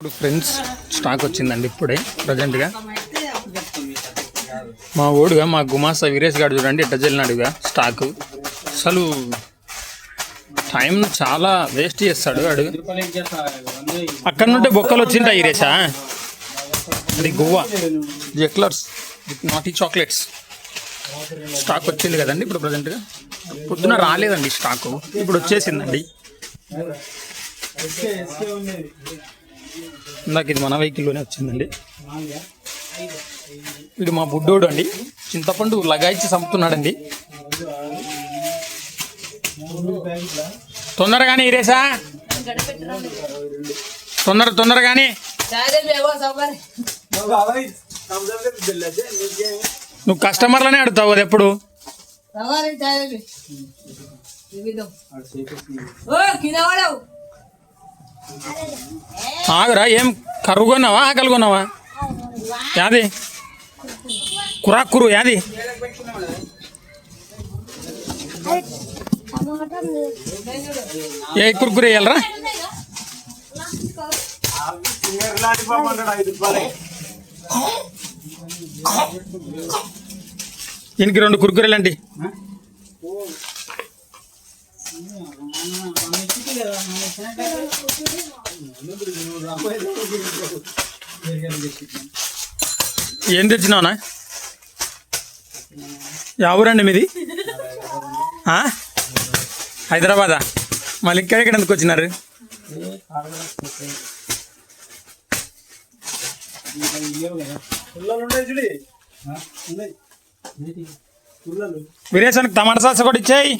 ఇప్పుడు friends stock వచ్చిందండి ఇప్పుడే ప్రజెంట్గా మా ఓడుగా మా గుమాసా వీరేష్ గారు చూడండి ఎట్ట చెల్లినాడుగా స్టాక్. అసలు టైం చాలా వేస్ట్ చేస్తాడు వాడు. అక్కడ నుండి బొక్కలు వచ్చింటా వీరేషా. అది గోవా జెక్లర్స్ విత్ నాటీ చాక్లెట్స్ స్టాక్ వచ్చింది కదండి ఇప్పుడు ప్రజెంట్గా పొద్దున రాలేదండి స్టాకు. ఇప్పుడు వచ్చేసిందండి. ఇందాక ఇది మన వెహికల్లోనే వచ్చిందండి. ఇది మా బుడ్డోడు అండి. చింతపండు లగాయిచ్చి చంపుతున్నాడండి. తొందరగానే ఇరేసా. తొందర తొందరగానే నువ్వు కస్టమర్లనే అడుగుతావు అది ఎప్పుడు? ఆగురా ఏం కరువు కొన్నావా ఆకలి కొన్నావా యాది? కురాకురు యాది? ఏ కురుకురు వేయాలరా? దీనికి రెండు కురుకురేలండి. ఏం తెచ్చినావునా యా మీది? హైదరాబాదా? మళ్ళీ ఇక్కడ ఇక్కడ ఎందుకు వచ్చినారు? వీరేశానికి టమాటా సాస కూడా ఇచ్చాయి.